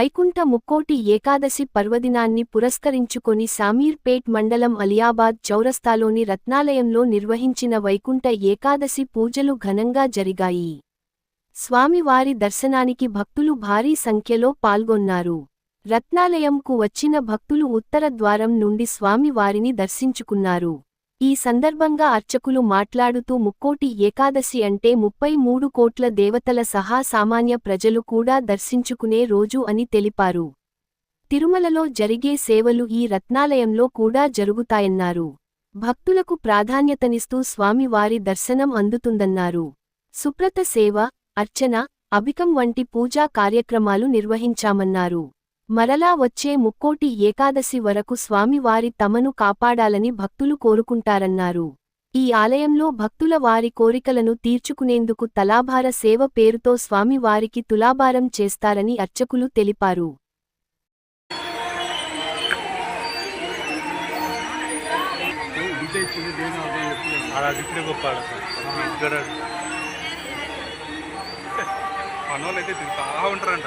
వైకుంఠ ముక్కోటి ఏకాదశి పర్వదినాన్ని పురస్కరించుకొని శామీర్పేట్ మండలం అలియాబాద్ చౌరస్తాలోని రత్నాలయంలో నిర్వహించిన వైకుంఠ ఏకాదశి పూజలు ఘనంగా జరిగాయి. స్వామివారి దర్శనానికి భక్తులు భారీ సంఖ్యలో పాల్గొన్నారు. రత్నాలయంకు వచ్చిన భక్తులు ఉత్తర ద్వారం నుండి స్వామివారిని దర్శించుకున్నారు. ఈ సందర్భంగా అర్చకులు మాట్లాడుతూ ముక్కోటి ఏకాదశి అంటే ముప్పై మూడు కోట్ల దేవతల సహా సామాన్య ప్రజలు కూడా దర్శించుకునే రోజు అని తెలిపారు. తిరుమలలో జరిగే సేవలు ఈ రత్నాలయంలో కూడా జరుగుతాయన్నారు. భక్తులకు ప్రాధాన్యతనిస్తూ స్వామివారి దర్శనం అందుతుందన్నారు. సుప్రత సేవ అర్చన అభికం వంటి పూజా కార్యక్రమాలు నిర్వహించామన్నారు. మరలా వచ్చే ముక్కోటి ఏకాదశి వరకు స్వామివారి తమను కాపాడాలని భక్తులు కోరుకుంటారన్నారు. ఈ ఆలయంలో భక్తుల వారి కోరికలను తీర్చుకునేందుకు తలాభార సేవ పేరుతో స్వామివారికి తులాభారం చేస్తారని అర్చకులు తెలిపారు. తింటా ఉంటారంట.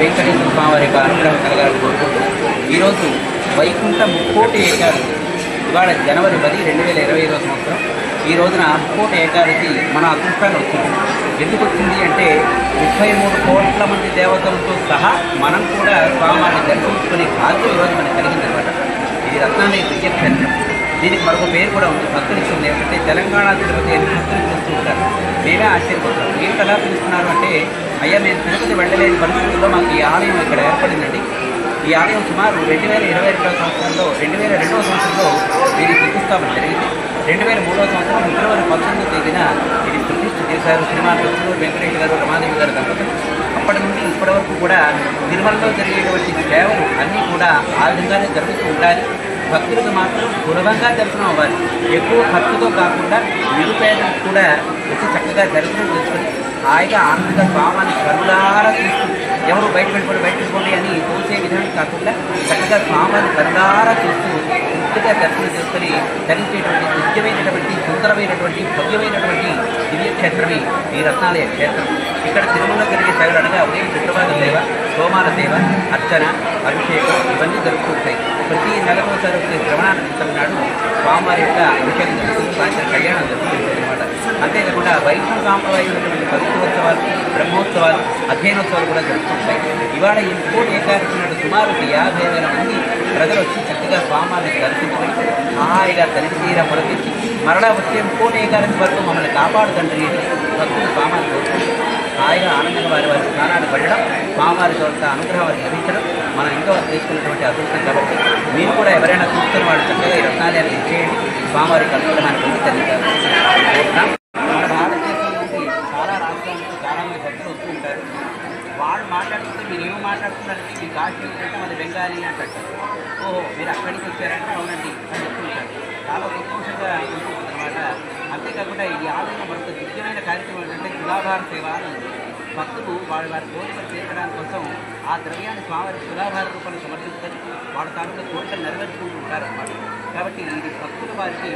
వెంకటేశ్వర స్వామి వారి యొక్క అనుగ్రహం కలగాలని కోరుకుంటూ ఈరోజు వైకుంఠ ముక్కోటి ఏకాదశి. ఇవాళ జనవరి పది రెండు వేల ఇరవై ఐదో సంవత్సరం. ఈ రోజున ముక్కోటి ఏకాదశి మన అదృష్టాన్ని వచ్చింది. ఎందుకు వచ్చింది అంటే ముప్పై మూడు కోట్ల మంది దేవతలతో సహా మనం కూడా స్వామివారిని దర్శించుకునే భాగ్యం ఈరోజు మనకు కలిగిందనమాట. ఇది రత్నాలయ దివ్యక్షేత్రం దీనికి మరొక పేరు కూడా ఉంది. భక్తులు ఇస్తుంది ఏంటంటే తెలంగాణ తిరుపతి అని భక్తులు పిలుస్తూ ఉంటారు. మేమే ఆశ్చర్యపోతాం మీరు ఎలా పిలుస్తున్నారు అంటే అయ్యా మేము తిరుపతి వెళ్ళలేని పరిస్థితుల్లో మాకు ఈ ఆలయం ఇక్కడ ఏర్పడిందండి. ఈ ఆలయం సుమారు రెండు వేల ఇరవై రెండవ సంవత్సరంలో రెండు వేల రెండవ సంవత్సరంలో దీని ప్రతిష్టాపన జరిగింది. రెండు వేల మూడవ సంవత్సరం ఫిబ్రవరి పంతొమ్మిదో తేదీన ఇది ప్రతిష్ఠ చేశారు సినిమా కృష్ణూరు వెంకటేష్ గారు రమాదేవి గారు దంపతులు అప్పటి నుండి ఇప్పటి వరకు కూడా తిరుమలలో జరిగేటువంటి సేవలు అన్నీ కూడా ఆ విధంగానే జరుగుతూ ఉండాలి. భక్తులకు మాత్రం సులభంగా దర్శనం అవ్వాలి. ఎక్కువ ఖర్చుతో కాకుండా నిరుపేదలకు కూడా వచ్చి చక్కగా దర్శనం చేసుకుని హాయిగా ఆనందంగా స్వామిని కరుణారా చూస్తూ ఎవరు బయట వెళ్ళిపోండి బయట వెళ్ళిపోండి అని చూసే విధానం కాకుండా చక్కగా స్వామిని కరుణారా చూస్తూ పూర్తిగా దర్శనం చేసుకుని ధరించేటువంటి నిత్యమైనటువంటి సుందరమైనటువంటి భవ్యమైనటువంటి దివ్యక్షేత్రమే ఈ రత్నాలయ క్షేత్రం. ఇక్కడ తిరుమల జరిగే సేవలు అనగా ఉదయం శుక్రవారం లేవా సోమాల సేవ అర్చన అభిషేకం ఇవన్నీ జరుగుతూ ఉంటాయి ప్రతి నెలకోసారి వచ్చే శ్రవణానంతరం నాడు స్వామివారి యొక్క అభిషేకం జరుగుతుంది సాయంత్రం కళ్యాణం జరుగుతుంది అనమాట అంతేకాకుండా వైష్ణవ సాంప్రదాయమైనటువంటి పవిత్రోత్సవాలు బ్రహ్మోత్సవాలు అధ్యయనోత్సవాలు కూడా జరుగుతుంటాయి ఇవాళ ఈ కోటి ఏకాదశి నాడు సుమారు ఒక యాభై వేల మంది ప్రజలు వచ్చి చక్కగా స్వామివారిని దర్శించుకొని హాయిగా తనిఖీ తీర మొదలెచ్చి మరలా వచ్చే కోటి ఏకాదశి వరకు మమ్మల్ని కాపాడు తండ్రి అని భక్తులు స్వామిని కోరుకుంటూ హాయిగా ఆనందంగా వారి వారి స్నానాలు పడడం మామవారి యొక్క అనుగ్రహం వారికి లభించడం మనం ఇంకా తీసుకున్నటువంటి అదృష్టం కాబట్టి మీరు కూడా ఎవరైనా చూస్తున్న వాళ్ళు చక్కగా ఈ రత్నాలయాన్ని ఇచ్చేయండి స్వామివారికి అనుగ్రహాన్ని పొంది తల్లిదారు నుండి చాలా వాళ్ళు మాట్లాడుతుంటే మీరు ఏమి మాట్లాడుతున్నారంటే మీ భాష ఏంటంటే బెంగాలీ అంటారు. ఓహో మీరు అక్కడి వచ్చారంటే అవునండి అని చెప్తుంటారు. చాలా సంతోషంగా ఉంటుంది అనమాట అంతేకాకుండా ఈ ఆలయంలో మరొక దివ్యమైన కార్యక్రమం ఏంటంటే తులాభార సేవ అని ఉంది. భక్తులు వారి వారి కోరికలు తీర్చడానికి కోసం ఆ ద్రవ్యాన్ని స్వామివారి తులాభార రూపంలో సమర్పిస్తారు వాళ్ళ తాలూకా కోరికలు నెరవేర్చుకుంటూ ఉంటారన్నమాట కాబట్టి ఇది భక్తుల వారికి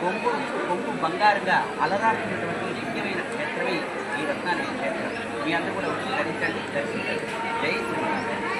కొంగు కొంగు బంగారుగా అలరాడుతున్నటువంటి దివ్యమైన క్షేత్రమే ఈ రత్నాలయ క్షేత్రం. మీ అందరూ కూడా వచ్చి ధరించండి దర్శించండి. జై శ్రీరామ్.